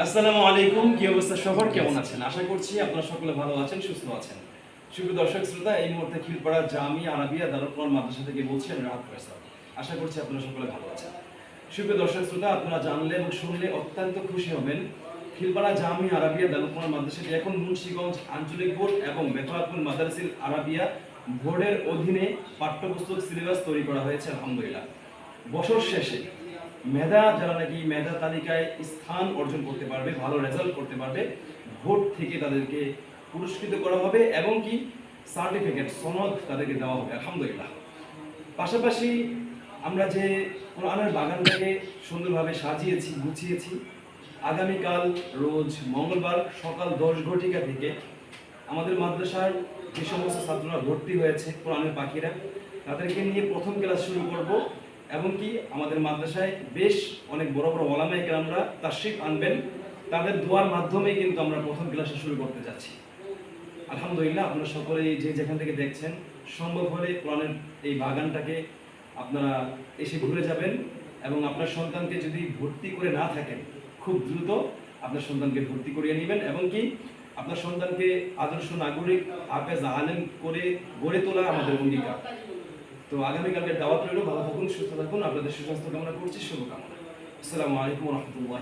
আসসালামু আলাইকুম, কি অবস্থা সবার? কেমন আছেন? আশা করছি আপনারা সকলে ভালো আছেন, সুস্থ আছেন। শুভ দর্শক শ্রোতা, এই মুহূর্তে খিলপাড়া জামি আরাবিয়া দারুল মাদ্রাসা থেকে বলছি আমি ফয়সাল। আশা করছি আপনারা সকলে ভালো আছেন। শুভ দর্শক শ্রোতা, আপনারা জানলে এবং শুনলে অত্যন্ত খুশি হবেন। খিলপাড়া জামি আরাবিয়া দারুল মাদ্রাসাটি এখন মুন্সিগঞ্জ আঞ্চলিক বোর্ড এবং বেতলাপুর মাদারসিল আরাবিয়া বোর্ডের অধীনে পাঠ্যপুস্তক সিলেবাস তৈরি করা হয়েছে, আলহামদুলিল্লাহ। বছর শেষে মেধা, যারা নাকি মেধা তালিকায় স্থান অর্জন করতে পারবে, ভালো রেজাল্ট করতে পারবে, ভোট থেকে তাদেরকে পুরস্কৃত করা হবে এবং কি সার্টিফিকেট সনদ তাদেরকে দেওয়া হবে, আলহামদুলিল্লাহ। পাশাপাশি আমরা যে কোরআনের বাগানটাকে সুন্দরভাবে সাজিয়েছি, গুছিয়েছি, আগামীকাল রোজ মঙ্গলবার সকাল দশ ঘটিকা থেকে আমাদের মাদ্রাসার যে সমস্ত ছাত্ররা ভর্তি হয়েছে কোরআনের পাখিরা, তাদেরকে নিয়ে প্রথম ক্লাস শুরু করব। এবং কি আমাদের মাদ্রাসায় বেশ অনেক বড় বড় ওলামাই আমরা তাশরিফ আনবেন। তাদের দোয়ার মাধ্যমে কিন্তু আমরা প্রথম ক্লাসে শুরু করতে যাচ্ছি। আলহামদুলিল্লাহ, আপনারা সকলেই যে যেখান থেকে দেখছেন, সম্ভব হলে কোরআনের এই বাগানটাকে আপনারা এসে ঘুরে যাবেন এবং আপনার সন্তানকে যদি ভর্তি করে না থাকেন, খুব দ্রুত আপনার সন্তানকে ভর্তি করিয়ে নেবেন এবং কি আপনার সন্তানকে আদর্শ নাগরিক, হাফেজ আলেম করে গড়ে তোলা আমাদের অঙ্গীকার। তো আগামীকালকে দাওয়াত রইল, ভালো থাকুন, সুস্থ থাকুন, আপনাদের সুস্বাস্থ্য কামনা করছি, শুভকামনা। আসসালামু আলাইকুম রহমতুল্লাহ